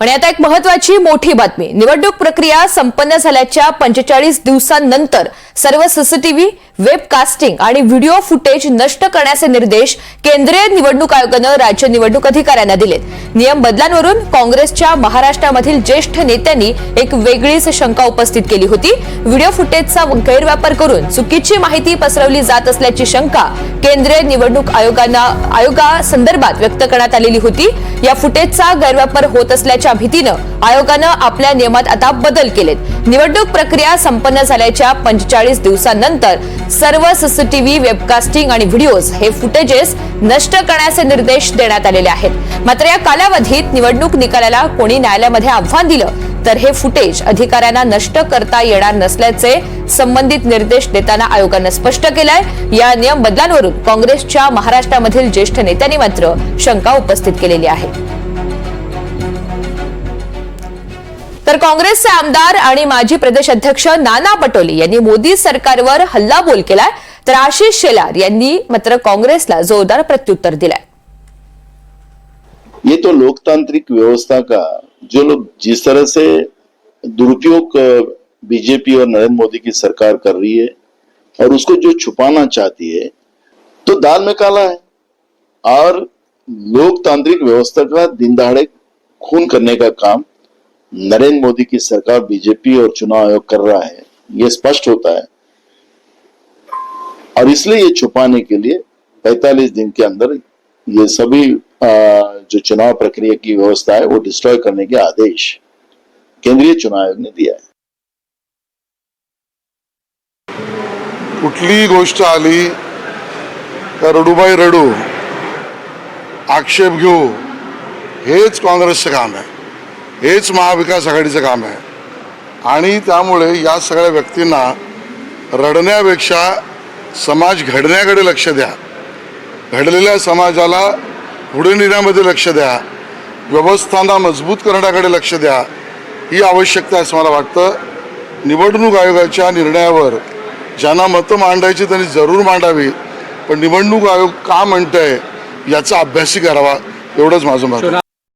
आणि आता एक महत्वाची मोठी बातमी. निवडणूक प्रक्रिया संपन्न झाल्याच्या पंचेचाळीस दिवसांनंतर सर्व सीसीटीव्ही वेबकास्टिंग आणि व्हिडिओ फुटेज नष्ट करण्याचे निर्देश केंद्रीय निवडणूक आयोगानं राज्य निवडणूक अधिकाऱ्यांना दिलेत. नियम बदलांवरून काँग्रेसच्या महाराष्ट्रामधील ज्येष्ठ नेत्यांनी एक वेगळीच शंका उपस्थित केली होती. व्हिडिओ फुटेजचा गैरवापर करून चुकीची माहिती पसरवली जात असल्याची शंका केंद्रीय निवडणूक आयोगांना आयोगासंदर्भात व्यक्त करण्यात आलेली होती. या फुटेजचा गैरवापर होत असल्याच्या भीतीनं आयोगानं आपल्या नियमात आता बदल केलेत. निवडणूक प्रक्रिया संपन्न झाल्याच्या पंचेचाळीस दिवसांनंतर सर्व सीसीटीव्ही वेबकास्टिंग आणि व्हिडिओज हे फुटेजेस नष्ट करण्याचे निर्देश देण्यात आलेले आहेत. मात्र या कालावधीत निवडणूक निकालाला कोणी न्यायालयामध्ये आव्हान दिलं तर हे फुटेज अधिकाऱ्यांना नष्ट करता येणार नसल्याचे संबंधित निर्देश देताना आयोगानं स्पष्ट केलाय. या नियम बदलांवरून काँग्रेसच्या महाराष्ट्रामधील ज्येष्ठ नेत्यांनी मात्र शंका उपस्थित केलेली आहे. तर काँग्रेसचे आमदार आणि माजी प्रदेश अध्यक्ष नाना पटोले यांनी मोदी सरकारवर हल्लाबोल केलाय. तर आशिष शेलार यांनी मात्र काँग्रेसला जोरदार प्रत्युत्तर दिलाय. ये तो लोकतांत्रिक व्यवस्था का जो लोग जिस तरह से दुरुपयोग बीजेपी और नरेंद्र मोदी की सरकार कर रही है और उसको जो छुपाना चाहती है तो दाल में काला है। और लोकतांत्रिक व्यवस्था का दिन दहाड़े खून करने का काम नरेंद्र मोदी की सरकार बीजेपी और चुनाव आयोग कर रहा है यह स्पष्ट होता है। और इसलिए ये छुपाने के लिए 45 दिन के अंदर ये सभी अ, जो चुनाव प्रक्रिया की व्यवस्था है, वो डिस्ट्रॉय करने के आदेश केंद्रीय चुनाव आयोग ने दिया है। कुठलीही गोष्ट आली रडूबाई रडू, आक्षेप घेऊ, हेच काँग्रेसचं काम आहे, हेच महाविकास आघाडीचं काम आहे. आणि त्यामुळे या सगळ्या व्यक्तींना रडण्यापेक्षा समाज घडण्याकडे लक्ष द्या. घडलेल्या समाजाला पुढे नेण्यामध्ये लक्ष द्या. व्यवस्थांना मजबूत करण्याकडे लक्ष द्या. ही आवश्यकता असं मला वाटतं. निवडणूक आयोगाच्या निर्णयावर ज्यांना मतं मांडायची त्यांनी जरूर मांडावी. पण निवडणूक आयोग का म्हणतंय याचा अभ्यासही करावा. एवढंच माझं मत